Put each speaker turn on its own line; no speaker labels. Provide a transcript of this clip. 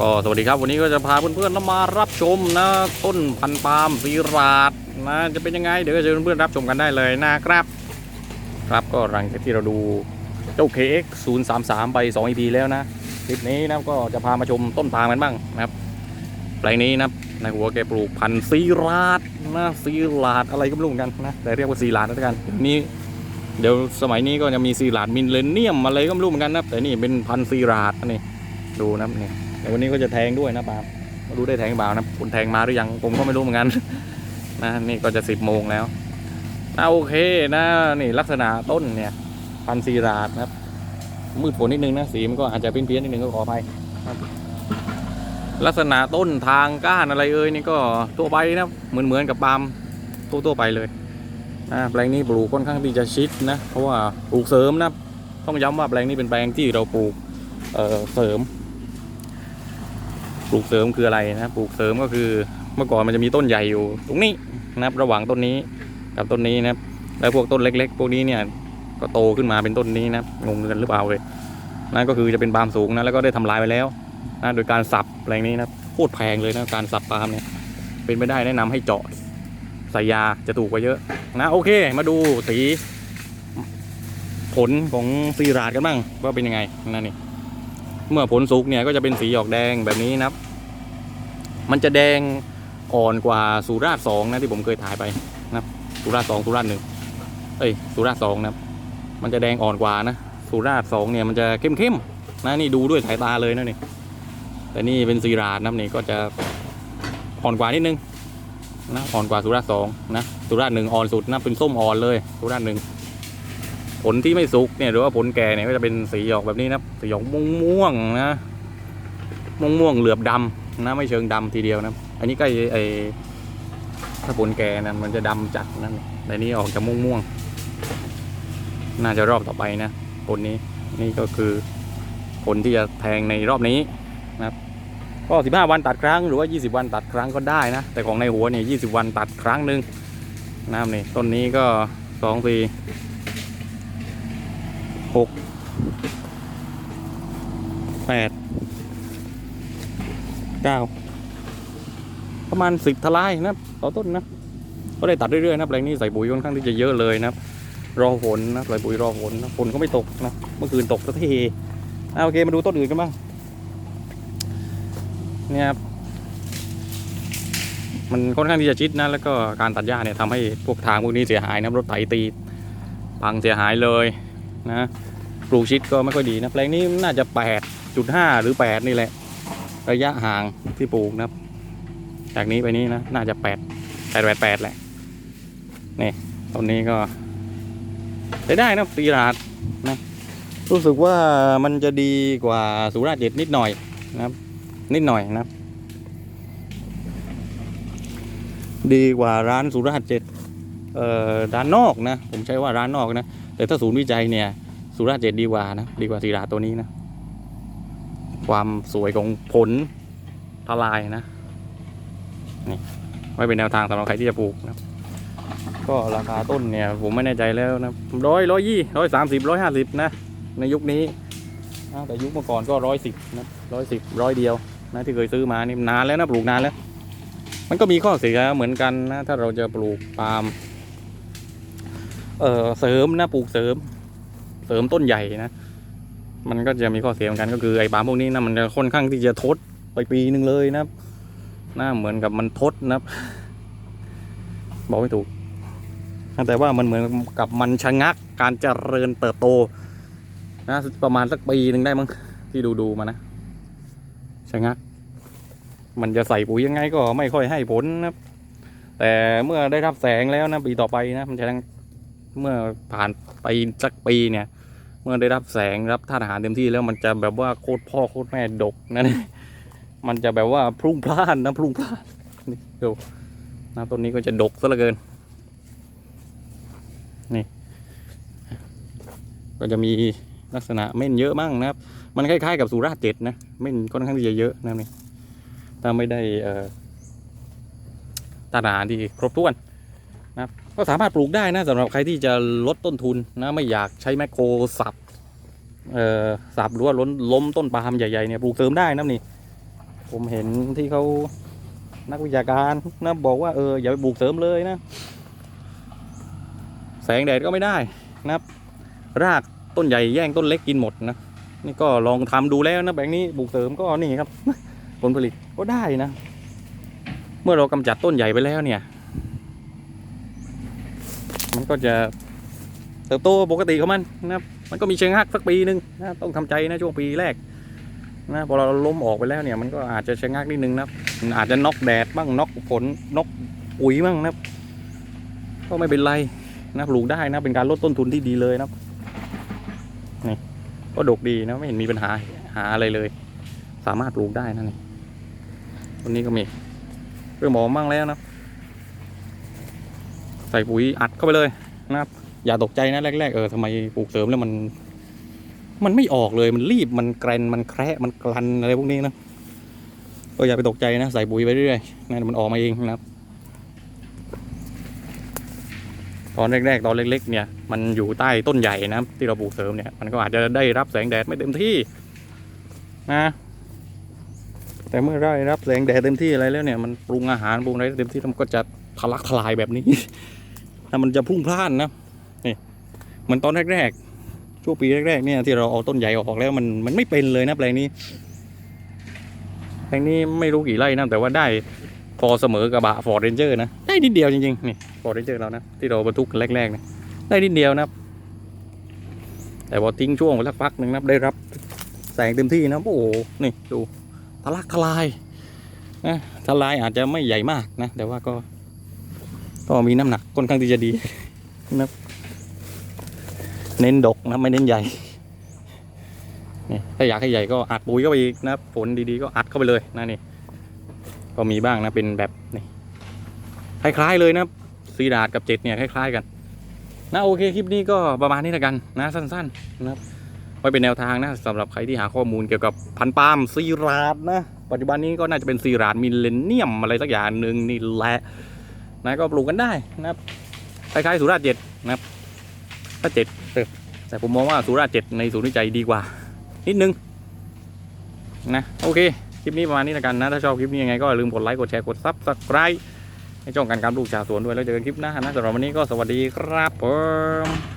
ก็สวัสดีครับวันนี้ก็จะพาเพื่อนๆมารับชมนะต้นพันปาล์มสีราดนะจะเป็นยังไงเดี๋ยวก็เชิญเพื่อนๆรับชมกันได้เลยนะครับ ครับก็หลังจากที่เราดูเจ้า KX 0 3 3ไป2 EP แล้วนะคลิปนี้นะก็จะพามาชมต้นปาล์มกันบ้างนะครับแปลงนี้นะในหัวแกปลูกพันธุ์ซีราดนะซีราดอะไรก็ไม่รู้เหมือนกันนะแต่เรียกว่าซีราดแล้วกันนี่เดี๋ยวสมัยนี้ก็จะมีซีราดมินเลเนียมอะไรก็ไม่รู้เหมือนกันนะแต่นี่เป็นพันธุ์ซีราดนะนี่ดูนะนี่ แต่วันนี้ก็จะแทงด้วยนะปาล์มไม่รู้ได้แทงเปล่านะคุณแทงมาหรือยังผมก็ไม่รู้เหมือนกันนะนี่ก็จะสิบโมงแล้วนะโอเคนะนี่ลักษณะต้นเนี่ยพันธุ์ซีราดนะครับ มืดฝนนิดนึงนะสีมันก็อาจจะเพี้ยนๆนิดนึงก็ขออภัยลักษณะต้นทางก้านอะไรเอ่ยนี่ก็ตัวไปนะเหมือนเหมือนกับปาล์มตัวตัวไปเลยนะแปลงนี้ปลูกค่อนข้างที่จะชิดนะเพราะว่าปลูกเสริมนะต้องย้ำว่าแปลงนี้เป็นแปลงที่เราปลูกเเสริม ปลูกเสริมคืออะไรนะปลูกเสริมก็คือเมื่อก่อนมันจะมีต้นใหญ่อยู่ ตรงนี้นะครับระหว่างต้นนี้กับต้นนี้นะครับแล้วพวกต้นเล็ก ๆ พวกนี้เนี่ยก็โตขึ้นมาเป็นต้นนี้นะงงกันหรือเปล่าเลยนั่นก็คือจะเป็นปาล์มสูงนะแล้วก็ได้ทำลายไปแล้วนะโดยการสับแปลงนี้นะโคตรแพงเลยนะการสับปาล์มเนี่ยเป็นไปได้แนะนำให้เจาะใส่ยาจะถูกกว่าเยอะนะโอเค มาดูสีผลของซีราดกันบ้างว่าเป็นยังไงนั่นนี่ เมื่อผลสุกเนี่ยก็จะเป็นสีออกแดงแบบนี้นะครับ มันจะแดงอ่อนกว่าสุราษฎร์สองนะที่ผมเคยถ่ายไปนะครับสุราษฎร์สองสุราษฎร์หนึ่งเอ้ยสุราษฎร์สองนะครับ มันจะแดงอ่อนกว่านะสุราษฎร์สองเนี่ยมันจะเข้มๆนะนี่ดูด้วยสายตาเลยนะนี่แต่นี่เป็นสีราดนะนี่ก็จะอ่อนกว่านิดนึงนะอ่อนกว่าสุราษฎร์สองนะสุราษฎร์หนึ่งอ่อนสุดนะเป็นส้มอ่อนเลยสุราษฎร์หนึ่ง ผลที่ไม่สุกเนี่ยหรือว่าผลแก่เนี่ยก็จะเป็นสีออกแบบนี้นะสีออกม่วงๆนะม่วงม่วงเหลือบดำนะไม่เชิงดำทีเดียวนะ อันนี้ใกล้ไอถ้าผลแก่นะมันจะดำจัดนั่นแต่นี้ออกจะม่วงม่วงน่าจะรอบต่อไปนะผลนี้นี่ก็คือผลที่จะแทงในรอบนี้นะครับก็ 15 วันตัดครั้งหรือว่า 20 วันตัดครั้งก็ได้นะ แต่ของในหัวเนี่ย20 วันตัดครั้งหนึ่งนะครับนี่ต้นนี้ก็สองสี่ หกแปดเก้าประมาณสิบทลายนะต่อต้นนะ ก็ได้ตัดเรื่อยๆนะแปลงนี้ใส่ปุ๋ยค่อนข้างที่จะเยอะเลยนะรอฝนนะใส่ปุ๋ยรอฝนนะฝนก็ไม่ตกนะเมื่อคืนตกสักทีอะโอเคมาดูต้นอื่นกันบ้างเนี่ยครับมันค่อนข้างที่จะชิดนะแล้วก็การตัดหญ้าเนี่ยทำให้พวกทางพวกนี้เสียหายนะรถไถตีพังเสียหายเลย นะปลูกชิดก็ไม่ค่อยดีนะแปลงนี้น่าจะ 8.5 หรือ 8 นี่แหละ ระยะห่างที่ปลูกนะครับ จากนี้ไปนี้นะน่าจะ 8 8 8 8แหละนี่ต้นนี้ก็ใช้ได้นะตีราดนะรู้สึกว่ามันจะดีกว่าสุราษฎร์เจ็ดนิดหน่อยนะครับ นิดหน่อยนะครับ ดีกว่าร้านสุราษฎร์เจ็ดร้านนอกนะ ผมใช้ว่าร้านนอกนะ แต่ถ้าศูนย์วิจัยเนี่ยสุราเจ็ดดีกว่านะดีกว่าสีราตัวนี้นะ ความสวยของผลทลายนะนี่ไว้เป็นแนวทางสำหรับใครที่จะปลูกนะก็ราคาต้นเนี่ย ผมไม่แน่ใจแล้วนะร้อยร้อยยี่ร้อยสามสิบร้อยห้าสิบนะ ในยุคนี้นะแต่ยุคเมื่อก่อนก็ร้อยสิบนะร้อยสิบร้อยเดียวนะที่เคยซื้อมานี่นานแล้วนะปลูกนานแล้ว มันก็มีข้อเสียเหมือนกันนะถ้าเราจะปลูกปาล์ม เอ่อเสริมนะปลูกเสริม เสริมต้นใหญ่นะมันก็จะมีข้อเสียเหมือนกันก็คือไอ้ปาล์มพวกนี้นะมันจะค่อนข้างที่จะทดไปปีหนึ่งเลยนะครับน่าเหมือนกับมันทดนะครับ บอกไม่ถูก แต่ว่ามันเหมือนกับมันชะงักการเจริญเติบโต นะ ประมาณสักปีหนึ่งได้มั้งที่ดูดูๆมานะชะงัก มันจะใส่ปุ๋ยยังไงก็ไม่ค่อยให้ผลนะครับ แต่เมื่อได้รับแสงแล้วนะปีต่อไปนะมันจะ เมื่อผ่านไปสักปีเนี่ย เมื่อได้รับแสงรับธาตุอาหารเต็มที่แล้วมันจะแบบว่าโคตรพ่อโคตรแม่ดกนะนี่มันจะแบบว่าพรุ่งพล่านนะพรุ่งพล่านนี่ดูนะต้นนี้ก็จะดกซะเหลือเกิน นี่ ก็จะมีลักษณะเม่นเยอะมั่งนะครับ มันคล้ายๆ กับสุราษฎร์เจ็ดนะเม่นค่อนข้างที่จะเยอะนะนี่ถ้าไม่ได้ธาตุอาหารที่ครบถ้วนนะครับ ก็สามารถปลูกได้นะสำหรับใครที่จะลดต้นทุนนะไม่อยากใช้แมคโครสับเอ่อสับหรือว่าล้นล้มต้นปาล์มใหญ่ๆเนี่ยปลูกเสริมได้นะนี่ ผมเห็นที่เขานักวิชาการนะบอกว่าเอออย่าไปปลูกเสริมเลยนะ แสงแดดก็ไม่ได้นะครับ รากต้นใหญ่แย่งต้นเล็กกินหมดนะนี่ก็ลองทำดูแล้วนะแบงค์นี้ปลูกเสริมก็นี่ครับ ผลผลิตก็ได้นะ เมื่อเรากำจัดต้นใหญ่ไปแล้วเนี่ย มันก็จะเติบโตปกติของมันนะครับ มันก็มีเชิงฮักสักปีหนึ่งนะต้องทำใจนะช่วงปีแรกนะพอเราล้มออกไปแล้วเนี่ยมันก็อาจจะเชิงฮักนิดนึงนะมันอาจจะน็อกแดดบ้างน็อกฝนน็อกปุ๋ยบ้างนะก็ไม่เป็นไรนะปลูกได้นะเป็นการลดต้นทุนที่ดีเลยนะนี่ก็ดกดีนะไม่เห็นมีปัญหาหาอะไรเลย สามารถปลูกได้นะนี่ต้นนี้ก็มีเรื่องหมอมั่งแล้วนะ ใส่ปุ๋ยอัดเข้าไปเลยนะครับอย่าตกใจนะแรก ๆ เออทำไมปลูกเสริมแล้วมัน มันไม่ออกเลยมันรีบมันแกรนมันแคระมันกลันอะไรพวกนี้นะก็อย่าไปตกใจนะใส่ปุ๋ยไปเรื่อยๆนะมันออกมาเองนะครับ ตอนแรกๆตอนเล็ก ๆ เนี่ย มันอยู่ใต้ต้นใหญ่นะที่เราปลูกเสริมเนี่ยมันก็อาจจะได้รับแสงแดดไม่เต็มที่นะแต่เมื่อได้รับแสงแดดเต็มที่อะไรแล้วเนี่ยมันปรุงอาหารปรุงอะไรเต็มที่มันก็จะทะลักทลายแบบนี้ ถ้ามันจะพุ่งพล่านนะนี่เหมือนตอนแรกๆช่วงปีแรกๆเนี่ยที่เราเอาต้นใหญ่ออกแล้วมันมันไม่เป็นเลยนะแปลงนี้แปลงนี้ไม่รู้กี่ไร่นะแต่ว่าได้พอเสมอกระบะฟอร์ดเรนเจอร์นะได้นิดเดียวจริงๆนี่ฟอร์ดเรนเจอร์เรานะที่เราบรรทุกแรกๆนี่ยได้นิดเดียวนะแต่พอทิ้งช่วงไปสักพักหนึ่งนะได้รับแสงเต็มที่นะโอ้โหนี่ดูทะลักทลายนะทลายอาจจะไม่ใหญ่มากนะแต่ว่าก็ ก็มีน้ำหนักค่อนข้างที่จะดีนะครับเน้นดกนะไม่เน้นใหญ่นี่ถ้าอยากให้ใหญ่ก็อัดปุ๋ยเข้าไปอีกนะครับผลดีๆก็อัดเข้าไปเลยนะนี่ก็มีบ้างนะเป็นแบบนี่คล้าย ๆ เลยนะซีดาดกับเจ็ดเนี่ยคล้ายๆกันนะโอเคคลิปนี้ก็ประมาณนี้ล้วกันนะสั้นๆนะครับไว้เป็นแนวทางนะสำหรับใครที่หาข้อมูลเกี่ยวกับพันปาล์มซีราดนะปัจจุบันนี้ก็น่าจะเป็นซีราดมิลเลนเนียมอะไรสักอย่างหนึ่งนี่แหละ นะก็ปลูกกันได้นะครับคล้ายๆสุราษฎร์เจ็ดนะครับถ้าเจ็ดแต่ผมมองว่าสุราษฎร์เจ็ดในศูนย์วิจัยดีกว่า นิดนึงนะโอเคคลิปนี้ประมาณนี้แล้วกันนะถ้าชอบคลิปนี้ยังไงก็อย่าลืมกดไลค์กดแชร์กดซับสไครต์ให้ช่องการการปลูกชาวสวนด้วยแล้วเจอกันคลิปหน้านะสำหรับวันนี้ก็สวัสดีครับผม